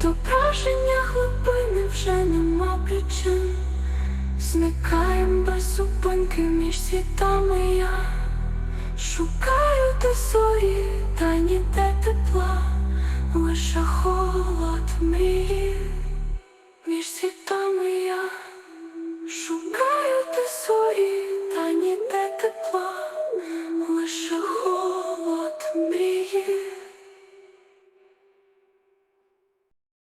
тінь, відображення глибини вже нема причин. Зникаєм без зупинки між світами я шукаю те зорі, та ніде тепла.